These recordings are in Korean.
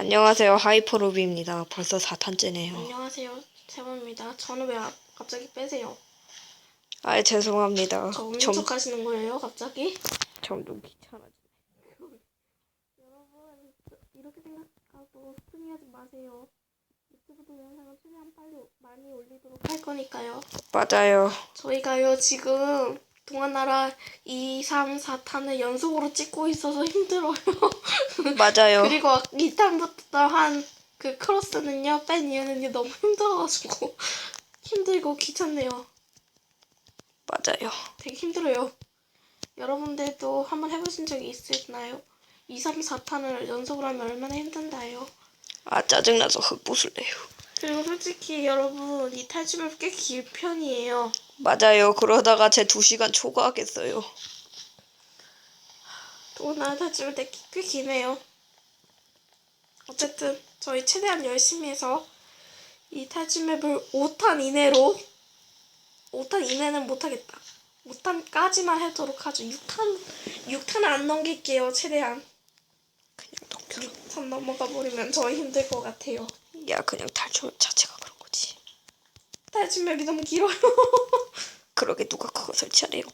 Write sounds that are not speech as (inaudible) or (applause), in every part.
안녕하세요. 하이퍼루비입니다. 벌써 4탄째네요. 안녕하세요. 세범입니다. 저는 왜 아- 갑자기 빼세요? 아, 죄송합니다. 저 없는 점, 척 하시는 거예요, 갑자기? 점점 귀찮아지. 여러분, 이렇게 생각하고 스프링하지 마세요. 유튜브도 영상을 최대한 빨리 많이 올리도록 할 거니까요. 맞아요. 저희가요, 지금 동안나라 2, 3, 4탄을 연속으로 찍고 있어서 힘들어요. (laughs) 맞아요. 그리고 2탄부터 한 그 크로스는요, 뺀 이유는요, 너무 힘들어가지고. (laughs) 힘들고 귀찮네요. 맞아요. 되게 힘들어요. 여러분들도 한번 해보신 적이 있으나요? 2, 3, 4탄을 연속으로 하면 얼마나 힘든다요. 아, 짜증나서 흑보술래요. 그리고 솔직히 여러분 이 탈춤을 꽤 길 편이에요. 맞아요. 그러다가 제 2시간 초과하겠어요. 또 나의 탈춤은 되게 꽤 기네요. 어쨌든 저희 최대한 열심히 해서 이 탈춤맵을 5탄 이내로 5탄 이내는 못하겠다. 5탄까지만 하도록 하죠. 6탄 6탄 안 넘길게요. 최대한 6탄 넘어가 버리면 저희 힘들 것 같아요. 야, 그냥 탈출 자체가 그런 거지. 탈춤맵이 너무 길어요. (laughs) 그러게 누가 그거 설치하래요.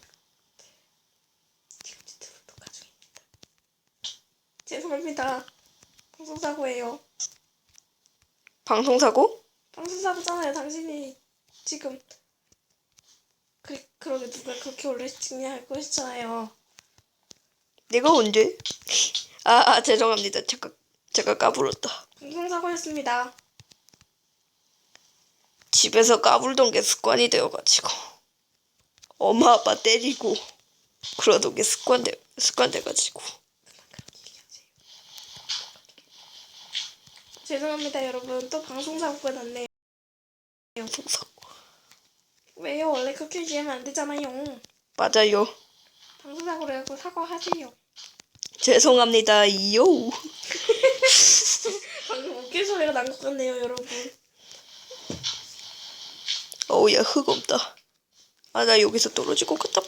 죄송합니다. 방송사고예요. 방송사고? 방송사고잖아요. 당신이 지금 그래 그러게 누가 그렇게 오래 찍냐 할 것이잖아요. 내가 언제? 아, 아 죄송합니다. 제가 제가 까불었다. 방송사고였습니다. 집에서 까불던 게 습관이 되어가지고 엄마 아빠 때리고 그러던 게 습관돼 습관돼가지고 죄송합니다, 여러분. 또 방송사고가 났네요. 방송사고 왜요? 원래 그렇게 얘기하면 안 되잖아요. 맞아요 방송사고라고 사과하세요. 죄송합니다 이요 방금 웃길 소리가 난 것 같네요, 여러분. 어우 야 흙 없다 아 나 여기서 떨어질 것 같다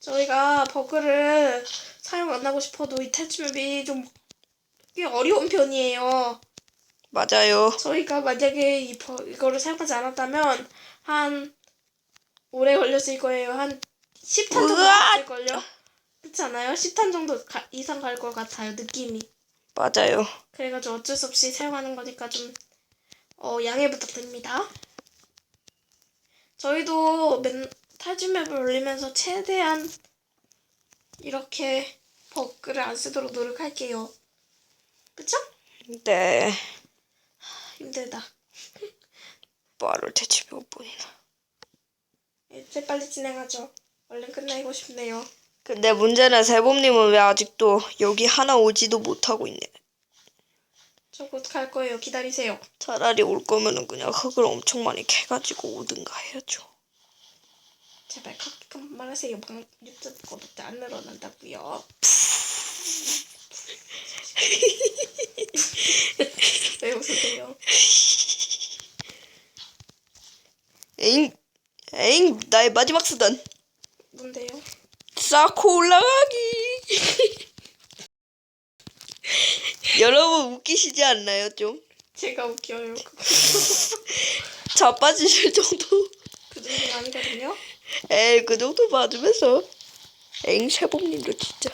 저희가 버그를 사용 안 하고 싶어도 이 탈출맵이 좀 꽤 어려운 편이에요. 맞아요 저희가 만약에 이 버, 이거를 사용하지 않았다면 한 오래 걸렸을 거예요. 한 10탄 정도 으아! 걸릴걸요? 그렇지 않아요? 10탄 정도 가- 이상 갈 것 같아요. 느낌이. 맞아요 그래가지고 어쩔 수 없이 사용하는 거니까 좀 어, 양해 부탁드립니다. 저희도 맨 탈출맵을 올리면서 최대한 이렇게 버그를 안 쓰도록 노력할게요. 그쵸? 네 힘들다. 말을 대체 몇 번이나 이제 빨리 진행하죠. 얼른 끝내고 싶네요. 근데 문제는 세범님은 왜 아직도 여기 하나 오지도 못하고 있네 저곧 갈 거예요. 기다리세요. 차라리 올 거면은 그냥 흙을 엄청 많이 캐가지고 오든가 해야죠 제발 그렇게 그만하세요. 방 유튜브 구독자 안 늘어난다고요. (laughs) 왜 웃으세요? 에잉 에잉 나의 마지막 수단 뭔데요? 쌓고 올라가기 (laughs) 여러분 웃기시지 않나요 좀? 제가 웃겨요. (laughs) 자빠지실 정도 그 정도는 아니거든요. 에이 그 정도 맞으면서 에잉 세범님도 진짜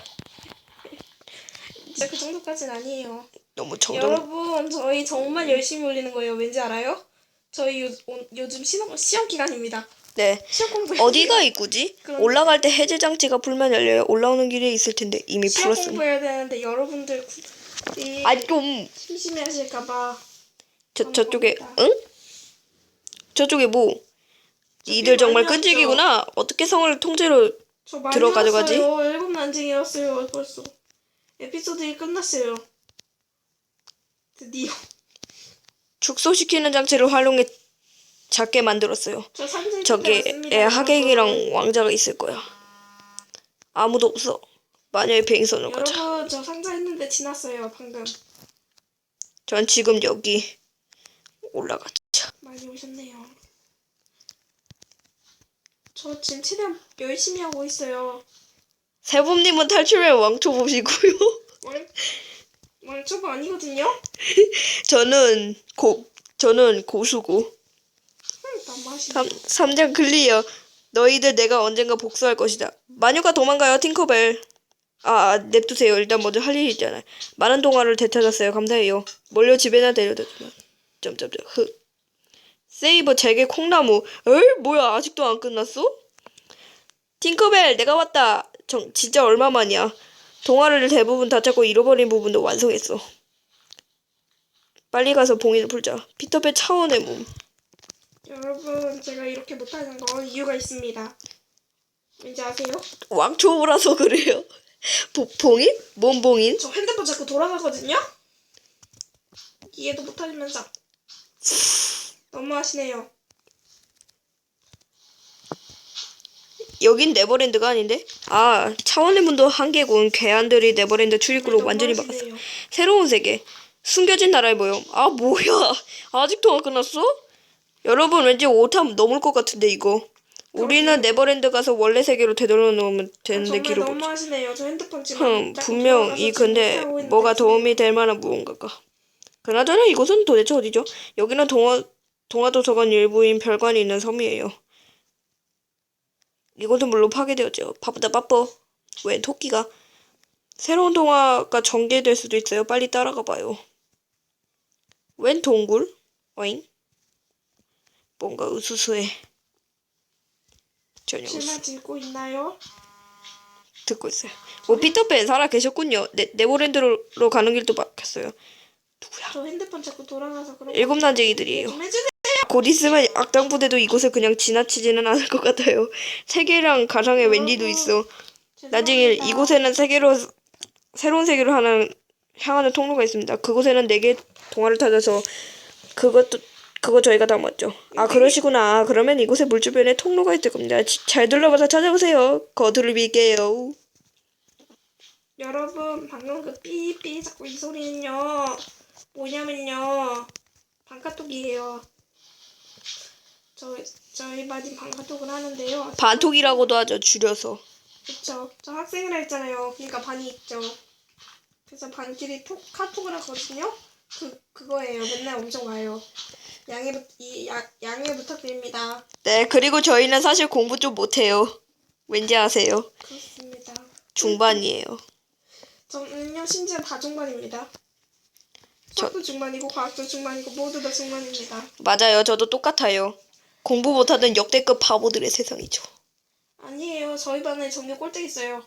진짜 그 정도까지는 아니에요. 너무 정정 여러분 저희 정말 열심히 올리는 거예요. 왠지 알아요? 저희 요, 오- 요즘 시험, 시험 기간입니다. 네 시험 공부 어디가 입구지? 올라갈 때 해제 장치가 풀면 열려요 올라오는 길에 있을 텐데 이미 시험 풀었으니 공부해야 되는데 여러분들 이 아좀 심심해하실까봐 저, 저쪽에 응? 저쪽에 뭐 이들 정말 많이 끈질기구나 어떻게 성을 통째로 저 많이 들어 가져가지? 왔어요. 일곱 난징이었어요 벌써. 에피소드 1 끝났어요. 드디어. 축소시키는 장치를 활용해 작게 만들었어요 저 산질 저기 에 하객이랑 왕자가 있을 거야 아무도 없어 마녀의 비행선을 가자 여러분 저 상자 했는데 지났어요 방금. 전 지금 여기 올라가자 많이 오셨네요. 저 지금 최대한 열심히 하고 있어요. 세범님은 탈출의 왕초 보시고요 월- 왕초보 아니거든요? (laughs) 저는 고 저는 고수고. 음, 너무하시네. 삼, 3장 클리어. 너희들 내가 언젠가 복수할 것이다. 마녀가 도망가요, 팅커벨. 아, 아, 냅두세요. 일단 먼저 할 일이 있잖아요. 많은 동화를 되찾았어요. 감사해요. 몰려 집에나 데려다 주면. 점점점 흑. 세이버 제게 콩나무. 에? 뭐야? 아직도 안 끝났어? 팅커벨, 내가 왔다. 정, 진짜 얼마만이야. 동화를 대부분 다 찾고 잃어버린 부분도 완성했어. 빨리 가서 봉인을 풀자. 피터팬 차원의 몸. 여러분, 제가 이렇게 못하는 건 이유가 있습니다. 왠지 아세요? 왕초보라서 그래요. 보, 봉인? 뭔 봉인? 저 핸드폰 자꾸 돌아가거든요? 이해도 못하면서. 너무하시네요. 여긴 네버랜드가 아닌데? 아, 차원의 문도 한계군. 괴한들이 네버랜드 출입구로 완전히 바뀌었어. 너무하시네요. 새로운 세계. 숨겨진 나라의 모형. 아, 뭐야. 아직도 안 끝났어? 여러분, 왠지 5탐 넘을 것 같은데, 이거. 우리는 네버랜드 가서 원래 세계로 되돌려 놓으면 되는데, 정말 기록. 너무하시네요. 저 핸드폰 지금 흠, 자꾸 분명 돌아가서 이 지금 근데 있는데 뭐가 지금 도움이 될 만한 무언가가. 그나저나 이곳은 도대체 어디죠? 여기는 동화 동화도서관 일부인 별관이 있는 섬이에요. 이곳은 물론 파괴되었죠. 바쁘다 바빠. 웬 토끼가 새로운 동화가 전개될 수도 있어요. 빨리 따라가 봐요. 웬 동굴? 어잉? 뭔가 으스스해. 전혀. 실만 들고 있나요? 듣고 있어요. 뭐 피터팬 살아 계셨군요. 네, 네버랜드로 가는 길도 막혔어요. 누구야? 저 핸드폰 자꾸 돌아가서 그런 일곱 난쟁이들이에요. 좀 해주세요. 곧 있으면 악당 부대도 이곳을 그냥 지나치지는 않을 것 같아요. 세계랑 가상의 웬디도 있어. 나중에 죄송합니다. 이곳에는 세계로 새로운 세계로 하는 향하는 통로가 있습니다. 그곳에는 네 개 동화를 찾아서 그것도 그거 저희가 담았죠. 아 그러시구나. 그러면 이곳에 물 주변에 통로가 있을 겁니다. 지- 잘 둘러봐서 찾아보세요. 거두를 빌게요. 여러분 방금 그 삐삐 자꾸 이 소리는요 뭐냐면요 방카톡이에요 저 저희 반이 방카톡을 하는데요 반톡이라고도 하죠. 줄여서. 그쵸 저 학생이라 했잖아요 그러니까 반이 있죠 그래서 반끼리 톡 카톡을 하거든요 그 그거예요 맨날 엄청 와요 양해 부, 이, 야, 양해 부탁드립니다 네, 그리고 저희는 사실 공부 좀 못해요. 왠지 아세요? 그렇습니다 중반이에요. 저는요 심지어 다 중반입니다 수학도 중반이고 과학도 중반이고 모두 다 중반입니다 맞아요. 저도 똑같아요. 공부 못하는 역대급 바보들의 세상이죠. 아니에요. 저희 반에 전교 꼴등 있어요.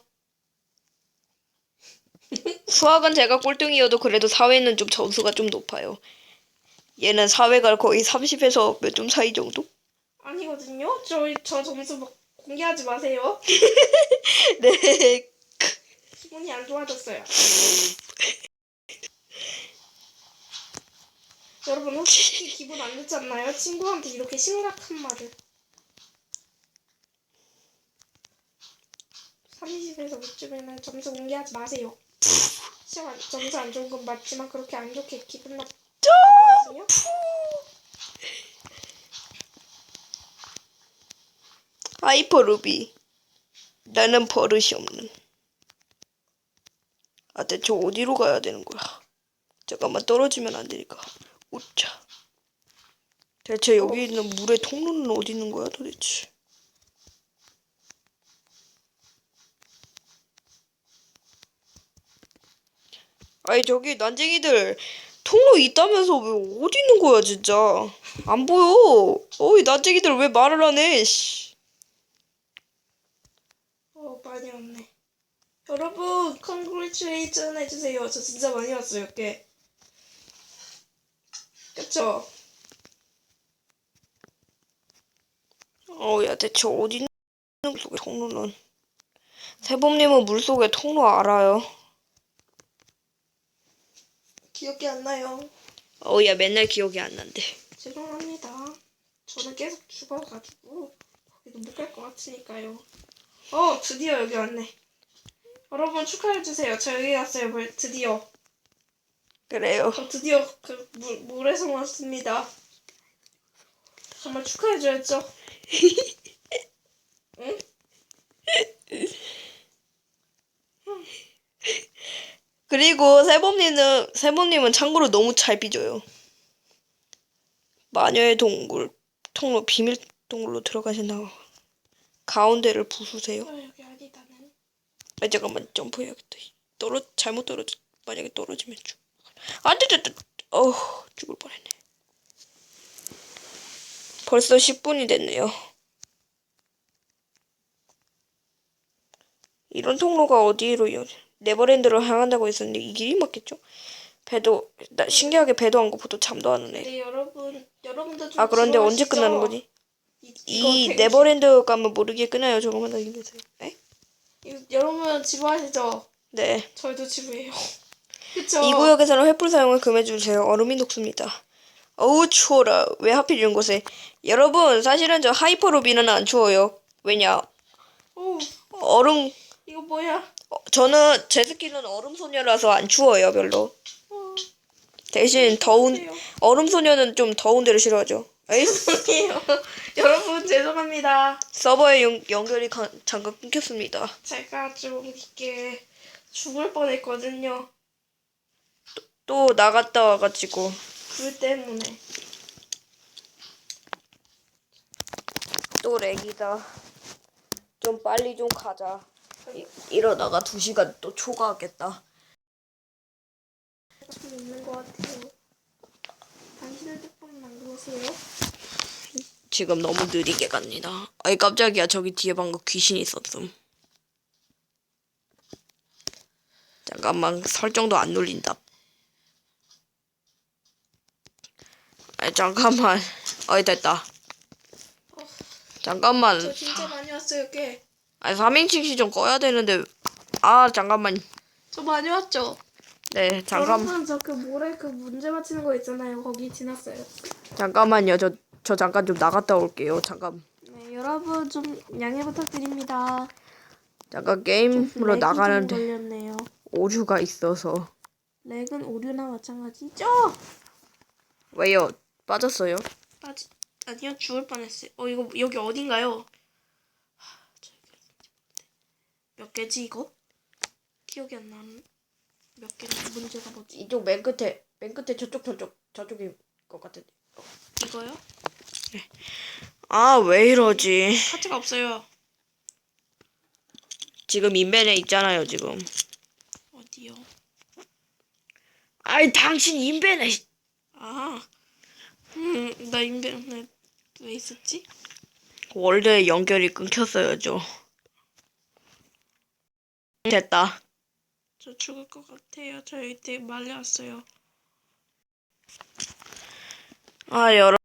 (laughs) 수학은 제가 꼴등이어도 그래도 사회는 좀 점수가 좀 높아요. 얘는 사회가 거의 30에서 몇 점 사이 정도? 아니거든요. 저희 저 점수 막 공개하지 마세요. (laughs) 네. 기분이 안 좋아졌어요. (laughs) 여러분 혹시 기분 안 좋지 않나요? 친구한테 이렇게 심각한 말을. 30에서 못주면은 점수 공개하지 마세요. (laughs) 시험 점수 안 좋은 건 맞지만 그렇게 안 좋게 기분 나쁘 하이퍼 루비. 나는 버릇이 없는. 아, 대체 어디로 가야 되는 거야? 잠깐만 떨어지면 안 되니까. 웃자. 대체 여기 있는 물의 통로는 어디 있는 거야 도대체? 아니 저기 난쟁이들 통로 있다면서 왜 어디 있는 거야 진짜? 안 보여. 어이 난쟁이들 왜 말을 안 해? 씨. 어 많이 왔네. 여러분 컨그레츄레이션 해주세요. 저 진짜 많이 왔어요. 꽤. 그쵸? 어야 대체 어디 있는 물속에 통로는? 세범님은 물속에 통로 알아요? 기억이 안 나요. 어야 맨날 기억이 안 난대. 죄송합니다. 저는 계속 죽어가지고 거기도 못 갈 것 같으니까요. 어 드디어 여기 왔네. 여러분 축하해주세요. 저 여기 왔어요. 벌- 드디어. 그래요. 저 드디어 그 물, 물에서 왔습니다. 정말 축하해줘야죠. (laughs) 응? 그리고 세범님은 세범님은 참고로 너무 잘 삐져요. 마녀의 동굴 통로 비밀 동굴로 들어가신다. 가운데를 부수세요. 어, 여기. 아 잠깐만 점프해야겠다. 떨어 잘못 떨어져 만약에 떨어지면 죽. 돼. 어 죽을 뻔했네. 벌써 10분이 됐네요. 이런 통로가 어디로 연? 네버랜드로 향한다고 했었는데 이 길이 맞겠죠? 배도 나 신기하게 배도 안 고프도 잠도 안 오네. 네 여러분 여러분도 좀 아 그런데 언제 지루하시죠? 끝나는 거지? 이, 이 이거 되게 네버랜드 가면 모르게 끝나요. 조금만 더 힘내세요. 에? 이- 여러분 지루하시죠? 네. 저희도 지루해요. (laughs) 그쵸? 이 구역에서는 횃불 사용을 금해주세요. 얼음이 녹습니다. 어우 추워라. 왜 하필 이런 곳에? 여러분 사실은 저 하이퍼로비는 안 추워요. 왜냐? 오, 얼음 이거 뭐야? 어, 저는 제 스킬은 얼음 소녀라서 안 추워요 별로. 어, 대신 더운 죄송해요. 얼음 소녀는 좀 더운 데를 싫어하죠. 에이 (laughs) 죄송해요. (laughs) 여러분 죄송합니다. 서버의 연, 연결이 가, 잠깐 끊겼습니다. 제가 좀 이렇게 죽을 뻔했거든요. 또 나갔다 와가지고 불 때문에. 또 렉이다. 좀 빨리 좀 가자. 이, 이러다가 두 시간 또 초과하겠다. 좀 있는 것 같아요. 조금 안 그러세요? 지금 너무 느리게 갑니다. 아이 깜짝이야 저기 뒤에 방금 귀신 있었음. 잠깐만 설정도 안 눌린다. 아 잠깐만. 어이 됐다. 잠깐만. 저 진짜 많이 왔어요, 꽤. 아 3인칭 시좀 꺼야 되는데 아 잠깐만. 저 많이 왔죠? 네 잠깐 여러분 저그 모래 그 문제 맞히는 거 있잖아요. 거기 지났어요. 잠깐만요. 저 저 잠깐 좀 나갔다 올게요. 잠깐. 네, 여러분 좀 양해 부탁드립니다. 잠깐 게임으로 렉이 좀 나가는데 걸렸네요. 오류가 있어서 렉은 오류나 마찬가지죠? 왜요? 빠졌어요? 아지, 아니요 죽을 뻔했어요. 어 이거 여기 어딘가요? 하, 저기 몇 개지 이거? 기억이 안 나는 몇개 문제가 뭐지? 이쪽 맨 끝에 맨 끝에 저쪽 저쪽 저쪽인 것 같은데. 이거요? 아 왜 이러지? 하트가 없어요. 지금 인벤에 있잖아요 지금. 어디요? 아이 당신 인벤에 있- 아, 음 나 인벤에 왜 있었지? 월드에 연결이 끊겼어요 저. 됐다. 저 죽을 것 같아요. 저 이때 말려왔어요. 아 여러.